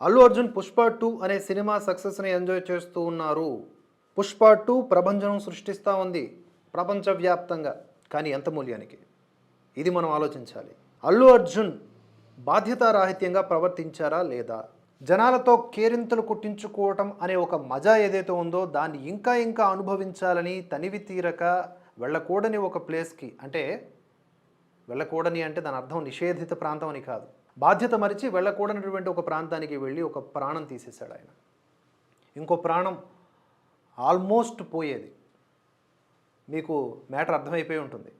Allu Arjun Pushpa two అనే cinema సక్సెస్ని enjoy చేస్తూ ఉన్నారు. పుష్ప టూ ప్రభంజనం సృష్టిస్తూ ఉంది ప్రపంచవ్యాప్తంగా కానీ ఎంత మూల్యానికి? ఇది మనం ఆలోచించాలి. అల్లు అర్జున్ బాధ్యతారాహిత్యంగా ప్రవర్తించారా లేదా? జనాలతో కేరింతలు కుట్టించుకోవటం అనే ఒక మజా ఏదైతే ఉందో దాన్ని ఇంకా ఇంకా అనుభవించాలని తనివి తీరక వెళ్ళకూడని ఒక ప్లేస్కి అంటే వెళ్ళకూడని అంటే దాని అర్థం నిషేధిత ప్రాంతం అని కాదు. బాధ్యత మరిచి వెళ్ళకూడనటువంటి ఒక ప్రాంతానికి వెళ్ళి ఒక ప్రాణం తీసేశాడు ఆయన. ఇంకో ప్రాణం ఆల్మోస్ట్ పోయేది. మీకు మ్యాటర్ అర్థమైపోయి ఉంటుంది.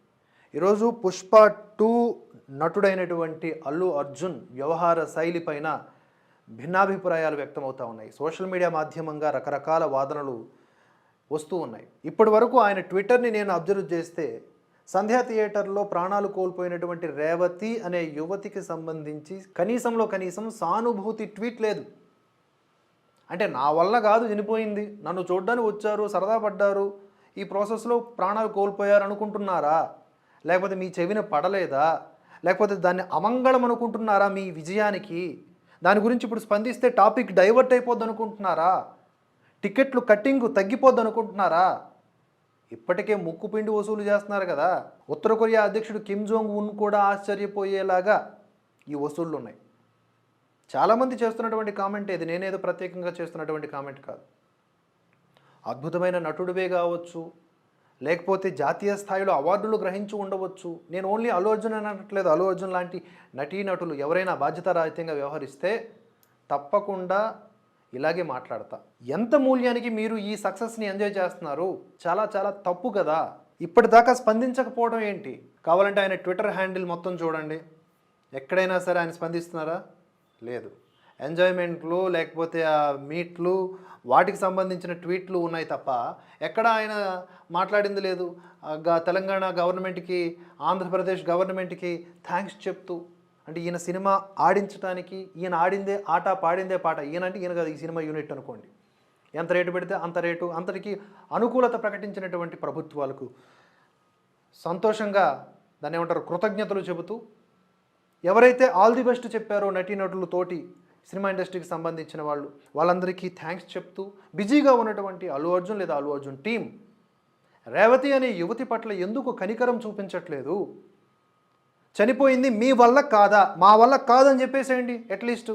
ఈరోజు పుష్ప టూ నటుడైనటువంటి అల్లు అర్జున్ వ్యవహార శైలి పైన భిన్నాభిప్రాయాలు వ్యక్తమవుతూ ఉన్నాయి. సోషల్ మీడియా మాధ్యమంగా రకరకాల వాదనలు వస్తూ ఉన్నాయి. ఇప్పటి వరకు ఆయన ట్విట్టర్ని నేను అబ్జర్వ్ చేస్తే సంధ్యా థియేటర్లో ప్రాణాలు కోల్పోయినటువంటి రేవతి అనే యువతికి సంబంధించి కనీసంలో కనీసం సానుభూతి ట్వీట్ లేదు. అంటే నా వల్ల కాదు చనిపోయింది. నన్ను చూడ్డానికి వచ్చారు సరదా పడ్డారు. ఈ ప్రాసెస్లో ప్రాణాలు కోల్పోయారు అనుకుంటున్నారా? లేకపోతే మీ చెవిన పడలేదా? లేకపోతే దాన్ని అమంగళం అనుకుంటున్నారా మీ విజయానికి? దాని గురించి ఇప్పుడు స్పందిస్తే టాపిక్ డైవర్ట్ అయిపోద్ది అనుకుంటున్నారా టికెట్లు కట్టింగ్ తగ్గిపోద్ది అనుకుంటున్నారా ఇప్పటికే ముక్కు పిండి వసూలు చేస్తున్నారు కదా. ఉత్తర కొరియా అధ్యక్షుడు కిమ్ జోంగ్ ఉన్ కూడా ఆశ్చర్యపోయేలాగా ఈ వసూళ్ళు ఉన్నాయి. చాలామంది చేస్తున్నటువంటి కామెంట్ ఇది. నేనేదో ప్రత్యేకంగా చేస్తున్నటువంటి కామెంట్ కాదు. అద్భుతమైన నటుడివే కావచ్చు లేకపోతే జాతీయ స్థాయిలో అవార్డులు గ్రహించి ఉండవచ్చు. నేను ఓన్లీ అల్లు అర్జున్ అని అనట్లేదు. అల్లు అర్జున్ లాంటి నటీనటులు ఎవరైనా బాధ్యతారాహిత్యంగా వ్యవహరిస్తే తప్పకుండా ఇలాగే మాట్లాడతా. ఎంత మూల్యానికి మీరు ఈ సక్సెస్ని ఎంజాయ్ చేస్తున్నారు? చాలా చాలా తప్పు కదా. ఇప్పటిదాకా స్పందించకపోవడం ఏంటి? కావాలంటే ఆయన ట్విట్టర్ హ్యాండిల్ మొత్తం చూడండి. ఎక్కడైనా సరే ఆయన స్పందిస్తున్నారా? లేదు. ఎంజాయ్మెంట్లు లేకపోతే ఆ మీట్లు వాటికి సంబంధించిన ట్వీట్లు ఉన్నాయి తప్ప ఎక్కడ ఆయన మాట్లాడింది లేదు. గ- తెలంగాణ గవర్నమెంట్కి ఆంధ్రప్రదేశ్ గవర్నమెంట్కి థ్యాంక్స్ చెప్తూ అంటే ఈయన సినిమా ఆడించడానికి ఈయన ఆడిందే ఆట పాడిందే పాట. ఈయన అంటే ఈయన కాదు ఈ సినిమా యూనిట్ అనుకోండి. ఎంత రేటు పెడితే అంత రేటు. అంతటికి అనుకూలత ప్రకటించినటువంటి ప్రభుత్వాలకు సంతోషంగా దాన్ని ఏమంటారు కృతజ్ఞతలు చెబుతూ ఎవరైతే ఆల్ ది బెస్ట్ చెప్పారో నటీనటులతోటి సినిమా ఇండస్ట్రీకి సంబంధించిన వాళ్ళు వాళ్ళందరికీ థ్యాంక్స్ చెప్తూ బిజీగా ఉన్నటువంటి అల్లు అర్జున్ లేదా అల్లు అర్జున్ టీం రేవతి అనే యువతి పట్ల ఎందుకు కనికరం చూపించట్లేదు? చనిపోయింది మీ వల్ల కాదా? మా వల్ల కాదని చెప్పేసేయండి అట్లీస్ట్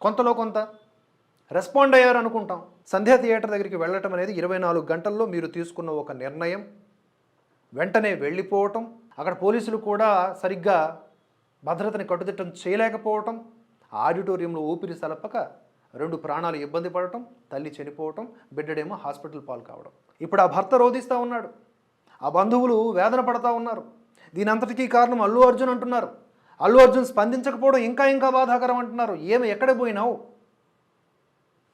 కొంతలో కొంత. రెస్పాండ్ అయ్యారు అనుకుంటాం. సంధ్యా థియేటర్ దగ్గరికి వెళ్ళటం అనేది ఇరవై నాలుగు గంటల్లో మీరు తీసుకున్న ఒక నిర్ణయం. వెంటనే వెళ్ళిపోవటం. అక్కడ పోలీసులు కూడా సరిగ్గా భద్రతని కట్టుదిట్టం చేయలేకపోవటం. ఆడిటోరియంలో ఊపిరి సలపక రెండు ప్రాణాలు ఇబ్బంది పడటం తల్లి చనిపోవటం బిడ్డడేమో హాస్పిటల్ పాలు కావడం. ఇప్పుడు ఆ భర్త రోధిస్తూ ఉన్నాడు. ఆ బంధువులు వేదన పడతా ఉన్నారు. దీని అంతటికీ కారణం అల్లు అర్జున్ అంటున్నారు. అల్లు అర్జున్ స్పందించకపోవడం ఇంకా ఇంకా బాధాకరం అంటున్నారు. ఏమి ఎక్కడ పోయినావు?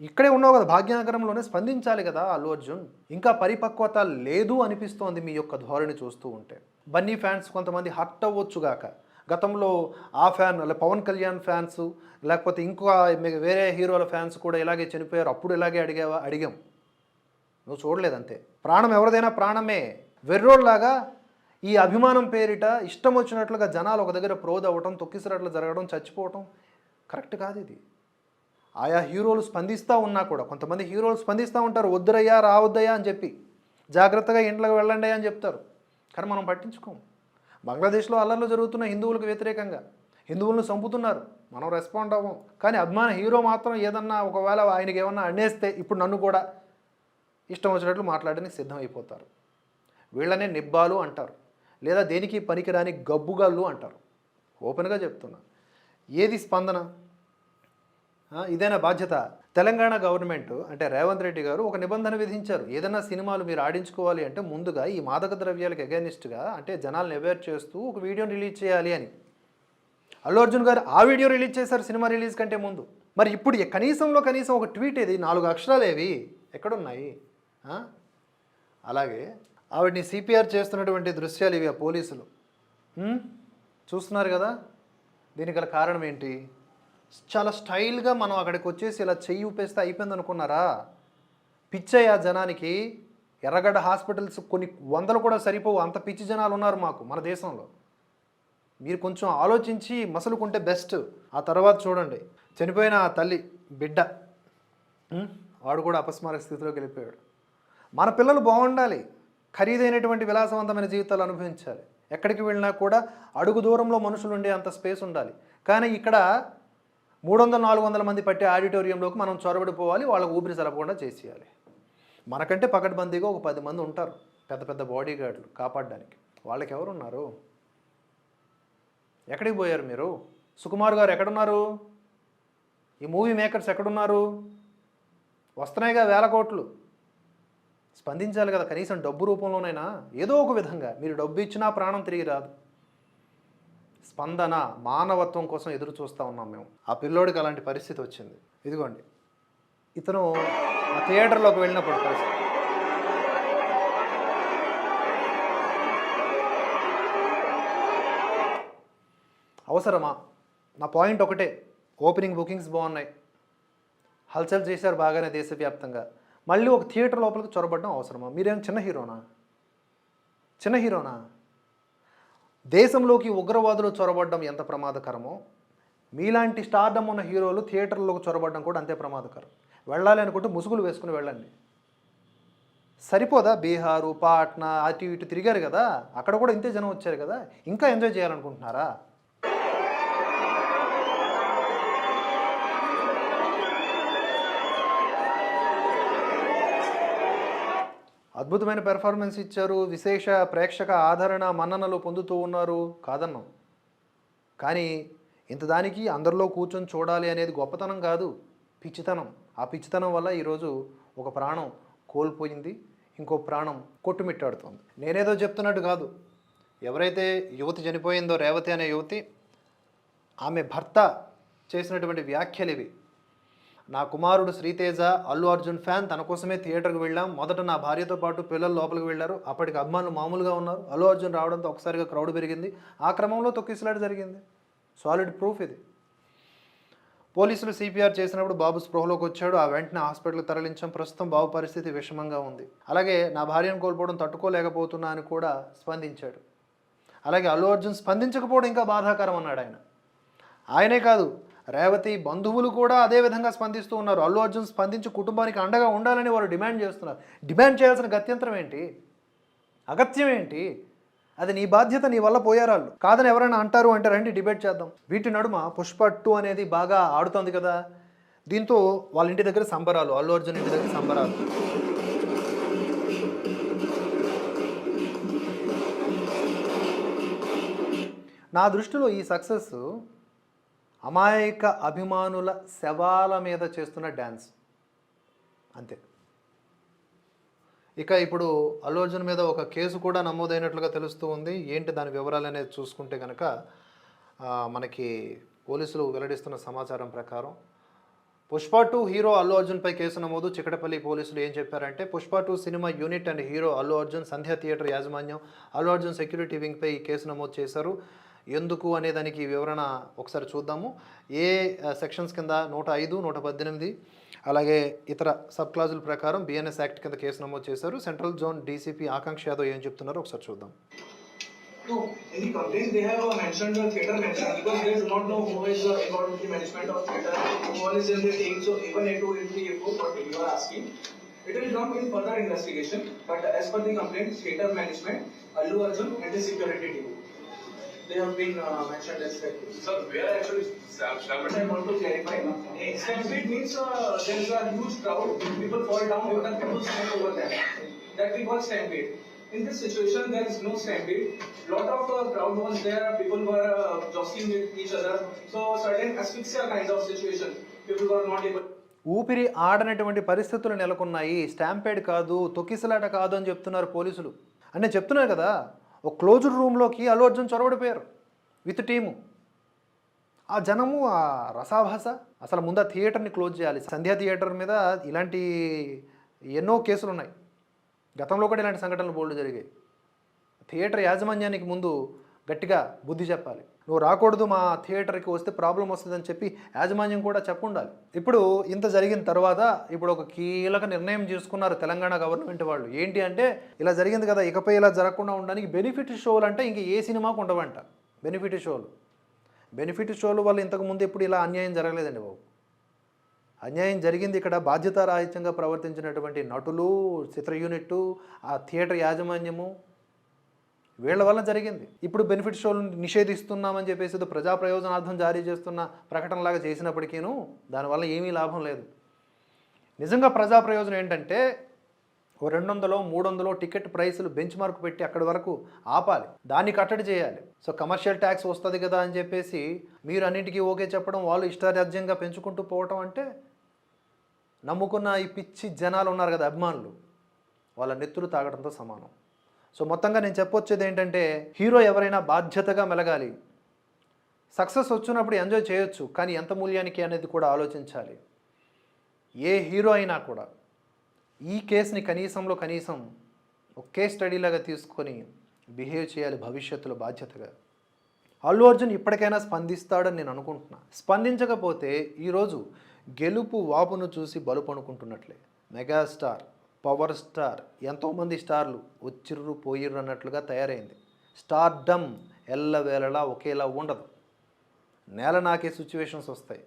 ఇక్కడే ఉన్నావు కదా భాగ్యనగరంలోనే స్పందించాలి కదా అల్లు అర్జున్. ఇంకా పరిపక్వత లేదు అనిపిస్తోంది మీ యొక్క ధోరణి చూస్తూ ఉంటే. బన్నీ ఫ్యాన్స్ కొంతమంది హర్ట్ అవ్వచ్చుగాక గతంలో ఆ ఫ్యాన్ పవన్ కళ్యాణ్ ఫ్యాన్స్ లేకపోతే ఇంకా వేరే హీరోల ఫ్యాన్స్ కూడా ఇలాగే చనిపోయారు. అప్పుడు ఇలాగే అడిగావా అడిగాం. నువ్వు చూడలేదంతే. ప్రాణం ఎవరిదైనా ప్రాణమే. వెర్రోల్లాగా ఈ అభిమానం పేరిట ఇష్టం వచ్చినట్లుగా జనాలు ఒక దగ్గర ప్రోద్ అవ్వటం తొక్కిసరట్లు జరగడం చచ్చిపోవటం కరెక్ట్ కాదు ఇది. ఆయా హీరోలు స్పందిస్తూ ఉన్నా కూడా కొంతమంది హీరోలు స్పందిస్తూ ఉంటారు వద్దురయ్యా రావద్దయ్యా అని చెప్పి జాగ్రత్తగా ఇంట్లోకి వెళ్ళండి అని చెప్తారు. కానీ మనం పట్టించుకోం. బంగ్లాదేశ్లో అల్లర్లు జరుగుతున్న హిందువులకు వ్యతిరేకంగా హిందువులను చంపుతున్నారు. మనం రెస్పాండ్ అవ్వం. కానీ అభిమాన హీరో మాత్రం ఏదన్నా ఒకవేళ ఆయనకి ఏమన్నా అనేస్తే ఇప్పుడు నన్ను కూడా ఇష్టం వచ్చినట్లు మాట్లాడడానికి సిద్ధమైపోతారు. వీళ్ళనే నిబ్బాలు అంటారు. లేదా దేనికి పనికిరాని గబ్బుగాళ్ళు అంటారు. ఓపెన్గా చెప్తున్నా. ఏది స్పందన? ఆ, ఇదేనా బాధ్యత? తెలంగాణ గవర్నమెంట్ అంటే రేవంత్ రెడ్డి గారు ఒక నిబంధన విధించారు. ఏదైనా సినిమాలు మీరు ఆడించుకోవాలి అంటే ముందుగా ఈ మాదక ద్రవ్యాలకు అగేనిస్ట్గా అంటే జనాలను అవేర్ చేస్తూ ఒక వీడియోని రిలీజ్ చేయాలి అని. అల్లు అర్జున్ గారు ఆ వీడియో రిలీజ్ చేశారు సినిమా రిలీజ్ కంటే ముందు. మరి ఇప్పుడు కనీసంలో కనీసం ఒక ట్వీట్ ఏది? నాలుగు అక్షరాలు ఏవి? ఎక్కడున్నాయి? అలాగే ఆవిడని సిపిఆర్ చేస్తున్నటువంటి దృశ్యాలు ఇవి ఆ పోలీసులు. చూస్తున్నారు కదా? దీనికి గల కారణం ఏంటి? చాలా స్టైల్గా మనం అక్కడికి వచ్చేసి ఇలా చెయ్యి ఊపేస్తే అయిపోయింది అనుకున్నారా పిచ్చయ్య జనానికి ఎర్రగడ్డ హాస్పిటల్స్ కొన్ని వందలు కూడా సరిపోవు. అంత పిచ్చి జనాలు ఉన్నారు మాకు మన దేశంలో. మీరు కొంచెం ఆలోచించి మసలుకుంటే బెస్ట్. ఆ తర్వాత చూడండి. చనిపోయిన ఆ తల్లి బిడ్డ. వాడు కూడా అపస్మారక స్థితిలోకి వెళ్ళిపోయాడు. మన పిల్లలు బాగుండాలి. ఖరీదైనటువంటి విలాసవంతమైన జీవితాలు అనుభవించాలి. ఎక్కడికి వెళ్ళినా కూడా అడుగు దూరంలో మనుషులు ఉండే అంత స్పేస్ ఉండాలి. కానీ ఇక్కడ మూడు వందల నాలుగు వందల మంది పట్టే ఆడిటోరియంలోకి మనం చొరబడిపోవాలి వాళ్ళకు ఊపిరి సలపకుండా చేసేయాలి. మనకంటే పకడ్బందీగా ఒక పది మంది ఉంటారు పెద్ద పెద్ద బాడీ గార్డులు కాపాడడానికి. వాళ్ళకి ఎవరున్నారు? ఎక్కడికి పోయారు మీరు? సుకుమార్ గారు ఎక్కడున్నారు? ఈ మూవీ మేకర్స్ ఎక్కడున్నారు? వస్తున్నాయిగా వేల కోట్లు. స్పందించాలి కదా కనీసం డబ్బు రూపంలోనైనా ఏదో ఒక విధంగా. మీరు డబ్బు ఇచ్చినా ప్రాణం తిరిగి రాదు. స్పందన మానవత్వం కోసం ఎదురు చూస్తూ ఉన్నాం మేము. ఆ పిల్లోడికి అలాంటి పరిస్థితి వచ్చింది. ఇదిగోండి. ఇతను ఆ థియేటర్లోకి వెళ్ళినప్పుడు పరిస్థితి. అవసరమా? నా పాయింట్ ఒకటే. ఓపెనింగ్ బుకింగ్స్ బాగున్నాయి. హల్చల్ చేశారు బాగానే దేశవ్యాప్తంగా. మళ్ళీ ఒక థియేటర్ లోపలికి చొరబడడం అవసరమా? మీరేం చిన్న హీరోనా? చిన్న హీరోనా? దేశంలోకి ఉగ్రవాదులు చొరబడడం ఎంత ప్రమాదకరమో మీలాంటి స్టార్డమ్ ఉన్న హీరోలు థియేటర్లోకి చొరబడడం కూడా అంతే ప్రమాదకరం. వెళ్ళాలి అనుకుంటే ముసుగులు వేసుకుని వెళ్ళండి. సరిపోదా? బీహారు పాట్నా అటు ఇటు తిరిగారు కదా అక్కడ కూడా ఇంతే జనం వచ్చారు కదా ఇంకా ఎంజాయ్ చేయాలనుకుంటున్నారా? అద్భుతమైన పెర్ఫార్మెన్స్ ఇచ్చారు. విశేష ప్రేక్షక ఆదరణ మన్ననలు పొందుతూ ఉన్నారు. కాదన్నాం. కానీ ఇంతదానికి అందరిలో కూర్చొని చూడాలి అనేది గొప్పతనం కాదు. పిచ్చితనం. ఆ పిచ్చితనం వల్ల ఈరోజు ఒక ప్రాణం కోల్పోయింది. ఇంకో ప్రాణం కొట్టుమిట్టాడుతోంది. నేనేదో చెప్తున్నట్టు కాదు. ఎవరైతే యువతి చనిపోయిందో రేవతి అనే యువతి ఆమె భర్త చేసినటువంటి వ్యాఖ్యలు ఇవి. నా కుమారుడు శ్రీతేజ అల్లు అర్జున్ ఫ్యాన్ తన కోసమే థియేటర్కి వెళ్ళాం. మొదట నా భార్యతో పాటు పిల్లలు లోపలికి వెళ్ళారు. అప్పటికి అభిమానులు మామూలుగా ఉన్నారు. అల్లు అర్జున్ రావడంతో ఒకసారిగా క్రౌడ్ పెరిగింది. ఆ క్రమంలో తొక్కిసలాట జరిగింది. సాలిడ్ ప్రూఫ్ ఇది. పోలీసులు సిపిఆర్ చేసినప్పుడు బాబు స్పృహలోకి వచ్చాడు. ఆ వెంటనే హాస్పిటల్కి తరలించాం. ప్రస్తుతం బాబు పరిస్థితి విషమంగా ఉంది. అలాగే నా భార్యను కోల్పోవడం తట్టుకోలేకపోతున్నా అని కూడా స్పందించాడు. అలాగే అల్లు అర్జున్ స్పందించకపోవడం ఇంకా బాధాకరం అన్నాడు ఆయన. ఆయనే కాదు రేవతి బంధువులు కూడా అదే విధంగా స్పందిస్తూ ఉన్నారు. అల్లు అర్జున్ స్పందించి కుటుంబానికి అండగా ఉండాలని వారు డిమాండ్ చేస్తున్నారు. డిమాండ్ చేయాల్సిన గత్యంతరం ఏంటి? అగత్యం ఏంటి? అది నీ బాధ్యత నీ వల్ల పోయారాళ్ళు కాదని ఎవరైనా అంటారు అంటే రండి డిబేట్ చేద్దాం. వీటి నడుమ పుష్ప టూ అనేది బాగా ఆడుతోంది కదా. దీంతో వాళ్ళ ఇంటి దగ్గర సంబరాలు అల్లు అర్జున్ ఇంటి దగ్గర సంబరాలు. నా దృష్టిలో ఈ సక్సెస్ అమాయక అభిమానుల శవాల మీద చేస్తున్న డ్యాన్స్. అంతే. ఇక ఇప్పుడు అల్లు అర్జున్ మీద ఒక కేసు కూడా నమోదైనట్లుగా తెలుస్తూ ఉంది. ఏంటి దాని వివరాలు అనేది చూసుకుంటే కనుక మనకి పోలీసులు వెల్లడిస్తున్న సమాచారం ప్రకారం పుష్ప టూ హీరో అల్లు అర్జున్పై కేసు నమోదు. చికటపల్లి పోలీసులు ఏం చెప్పారంటే Pushpa two cinema unit and hero Allu Arjun Sandhya theatre యాజమాన్యం అల్లు అర్జున్ సెక్యూరిటీ వింగ్పై ఈ కేసు నమోదు చేశారు. ఎందుకు అనే దానికి వివరణ ఒకసారి చూద్దాము. ఏ సెక్షన్స్ కింద నూట ఐదు నూట పద్దెనిమిది అలాగే ఇతర సబ్ క్లాజుల ప్రకారం బిఎన్ఎస్ యాక్ట్ కింద కేసు నమోదు చేశారు. Central zone DCP Akanksha Yadav ఏం చెప్తున్నారో ఒకసారి చూద్దాం. It will not be further investigation, but as per the complaint, theater management, Allu Arjun, and the security team. They have been uh, mentioned as that. Sir, where actually Sam- I want to clarify. Stampede means uh, there is a huge crowd, people fall down, you have people stand over there. That we call stampede. In this situation, there is no stampede. Lot of uh, crowd was there, people were uh, jostling with each other. So certain asphyxia kind of situation, people were not able. ఊపిరి ఆడనటువంటి పరిస్థితులు నెలకొన్నాయి stampede కాదు తొక్కిసలాట కాదు అని చెప్తున్నారు పోలీసులు అంటే చెప్తున్నారు కదా ఒక క్లోజ్డ్ రూమ్లోకి అల్లు అర్జున్ చొరబడిపోయారు విత్ టీము. ఆ జనము ఆ రసాభాస అసలు ముందు ఆ థియేటర్ని క్లోజ్ చేయాలి. సంధ్యా థియేటర్ మీద ఇలాంటి ఎన్నో కేసులు ఉన్నాయి గతంలో కూడా ఇలాంటి సంఘటనలు బోల్డ్ జరిగాయి. థియేటర్ యాజమాన్యానికి ముందు గట్టిగా బుద్ధి చెప్పాలి. నువ్వు రాకూడదు మా థియేటర్కి వస్తే ప్రాబ్లం వస్తుందని చెప్పి యాజమాన్యం కూడా చెప్పుండాలి. ఇప్పుడు ఇంత జరిగిన తర్వాత ఇప్పుడు ఒక కీలక నిర్ణయం తీసుకున్నారు తెలంగాణ గవర్నమెంట్ వాళ్ళు. ఏంటి అంటే ఇలా జరిగింది కదా ఇకపై ఇలా జరగకుండా ఉండడానికి బెనిఫిట్ షోలు అంటే ఇంక ఏ సినిమాకు ఉండవంట. బెనిఫిట్ షోలు. బెనిఫిట్ షోలు వల్ల ఇంతకు ముందు ఎప్పుడు ఇలా అన్యాయం జరగలేదండి బాబు. అన్యాయం జరిగింది ఇక్కడ బాధ్యతారాహిత్యంగా ప్రవర్తించినటువంటి నటులు చిత్ర యూనిట్ ఆ థియేటర్ యాజమాన్యము వీళ్ళ వల్ల జరిగింది. ఇప్పుడు బెనిఫిట్ షోలు నిషేధిస్తున్నామని చెప్పేసి ఏదో ప్రజా ప్రయోజనార్థం జారీ చేస్తున్న ప్రకటనలాగా చేసినప్పటికీను దానివల్ల ఏమీ లాభం లేదు. నిజంగా ప్రజా ప్రయోజనం ఏంటంటే ఓ రెండు వందలో మూడు వందలో టికెట్ ప్రైసులు బెంచ్ మార్క్ పెట్టి అక్కడి వరకు ఆపాలి. దాన్ని కట్టడి చేయాలి. సో కమర్షియల్ ట్యాక్స్ వస్తుంది కదా అని చెప్పేసి మీరు అన్నింటికీ ఓకే చెప్పడం వాళ్ళు ఇష్టారాజ్యంగా పెంచుకుంటూ పోవటం అంటే నమ్ముకున్న ఈ పిచ్చి జనాలు ఉన్నారు కదా అభిమానులు వాళ్ళ నెత్తులు తాగడంతో సమానం. సో మొత్తంగా నేను చెప్పొచ్చేది ఏంటంటే హీరో ఎవరైనా బాధ్యతగా మెలగాలి. సక్సెస్ వచ్చినప్పుడు ఎంజాయ్ చేయొచ్చు కానీ ఎంత మూల్యానికి అనేది కూడా ఆలోచించాలి. ఏ హీరో అయినా కూడా ఈ కేసుని కనీసంలో కనీసం ఒక కేస్ స్టడీలాగా తీసుకొని బిహేవ్ చేయాలి భవిష్యత్తులో బాధ్యతగా. అల్లు అర్జున్ ఇప్పటికైనా స్పందిస్తాడని నేను అనుకుంటున్నా. స్పందించకపోతే ఈరోజు గెలుపు వాపును చూసి బలుపు అనుకుంటున్నట్లే మెగాస్టార్. Power star. ఎంతోమంది స్టార్లు వచ్చిర్రు పోయిర్రు అన్నట్లుగా తయారైంది. స్టార్ డమ్ ఎల్లవేళలా ఒకేలా ఉండదు. నేల నాకే సిచ్యువేషన్స్ వస్తాయి.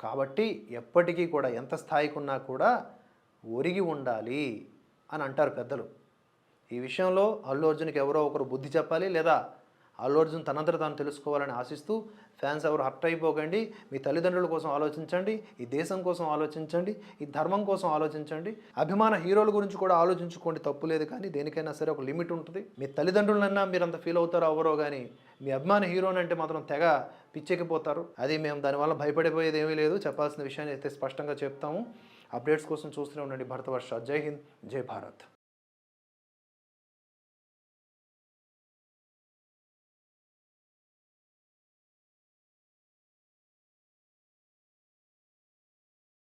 కాబట్టి ఎప్పటికీ కూడా ఎంత స్థాయికి ఉన్నా కూడా ఒరిగి ఉండాలి అని అంటారు పెద్దలు. ఈ విషయంలో అల్లు అర్జున్కి ఎవరో ఒకరు బుద్ధి చెప్పాలి లేదా అల్లు అర్జున్ తనంతట తాను తెలుసుకోవాలని ఆశిస్తూ ఫ్యాన్స్ ఎవరు హర్ట్ అయిపోకండి. మీ తల్లిదండ్రుల కోసం ఆలోచించండి. ఈ దేశం కోసం ఆలోచించండి. ఈ ధర్మం కోసం ఆలోచించండి. అభిమాన హీరోల గురించి కూడా ఆలోచించుకోండి. తప్పు లేదు కానీ దేనికైనా సరే ఒక లిమిట్ ఉంటుంది. మీ తల్లిదండ్రులన్నా మీరు అంత ఫీల్ అవుతారో అవ్వరో కానీ మీ అభిమాన హీరోని అంటే మాత్రం తెగ పిచ్చెక్కిపోతారు. అది మేము దానివల్ల భయపడిపోయేది ఏమీ లేదు. చెప్పాల్సిన విషయాన్ని అయితే స్పష్టంగా చెప్తాము. అప్డేట్స్ కోసం చూస్తూనే ఉండండి. భరతవర్ష. జై హింద్. జై భారత్.